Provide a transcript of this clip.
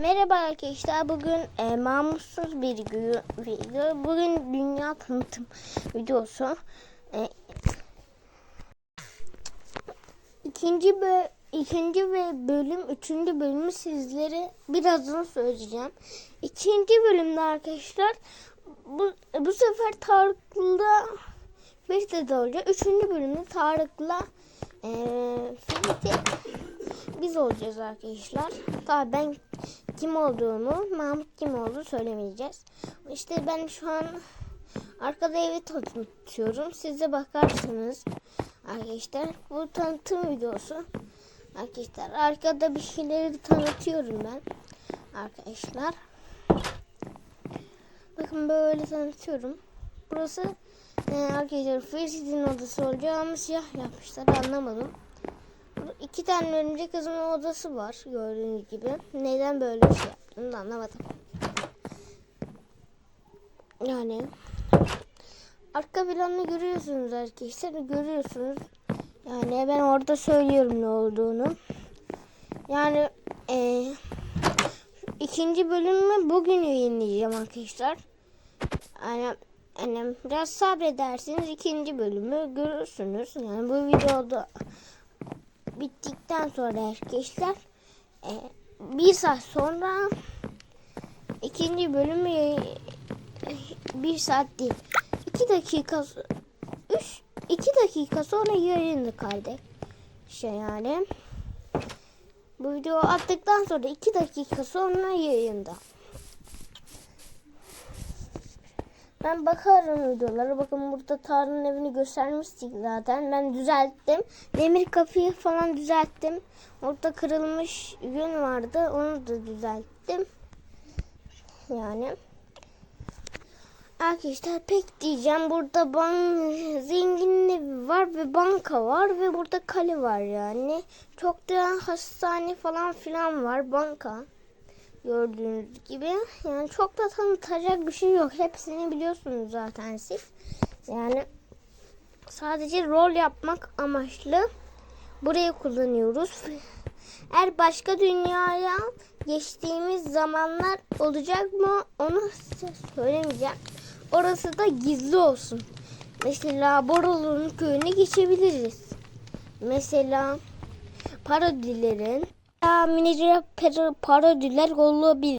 Merhaba arkadaşlar. Bugün e, namussuz bir video. Bugün dünya tanıtım videosu. E, ikinci bö ikinci ve bölüm, üçüncü bölümü sizlere birazdan söyleyeceğim. İkinci bölümde arkadaşlar bu, bu sefer Tarık'la Ferit'e de olacak. Üçüncü bölümde Tarık'la e, Ferit'e biz olacağız arkadaşlar. Tabii ben kim olduğumu, Mahmut kim olduğunu söylemeyeceğiz. İşte ben şu an arkada evi tanıtıyorum. Siz de bakarsınız arkadaşlar. Bu tanıtım videosu. Arkadaşlar arkada bir şeyleri tanıtıyorum ben. Arkadaşlar. Bakın böyle tanıtıyorum. Burası e, arkadaşlar Ferit'in odası olacak ama siyah yapmışlar anlamadım. İki tane örümcek kızımın odası var gördüğünüz gibi. Neden böyle bir şey yaptım da anlamadım. Yani arka planını görüyorsunuz arkadaşlar. Görüyorsunuz. Yani ben orada söylüyorum ne olduğunu. Yani e, ikinci bölümü bugün yayınlayacağım arkadaşlar. Yani, yani biraz sabredersiniz ikinci bölümü görürsünüz. Yani bu videoda bittikten sonra arkadaşlar e, bir saat sonra ikinci bölümü bir saat değil iki dakika üç iki dakika sonra yayını kaldı şey yani bu video attıktan sonra iki dakika sonra yayında Ben bakarım videolara. Bakın burada Tarık'ın evini göstermiştik zaten. Ben düzelttim. Demir kapıyı falan düzelttim. Orada kırılmış yün vardı. Onu da düzelttim. Yani. Arkadaşlar pek diyeceğim. Burada ban zenginin evi var ve banka var ve burada kale var yani. Çok da hastane falan filan var. Banka gördüğünüz gibi. Yani çok da tanıtacak bir şey yok. Hepsini biliyorsunuz zaten siz. Yani sadece rol yapmak amaçlı burayı kullanıyoruz. Eğer başka dünyaya geçtiğimiz zamanlar olacak mı onu size söylemeyeceğim. Orası da gizli olsun. Mesela Borolu'nun köyüne geçebiliriz. Mesela parodilerin ya minice parodiler olabilir.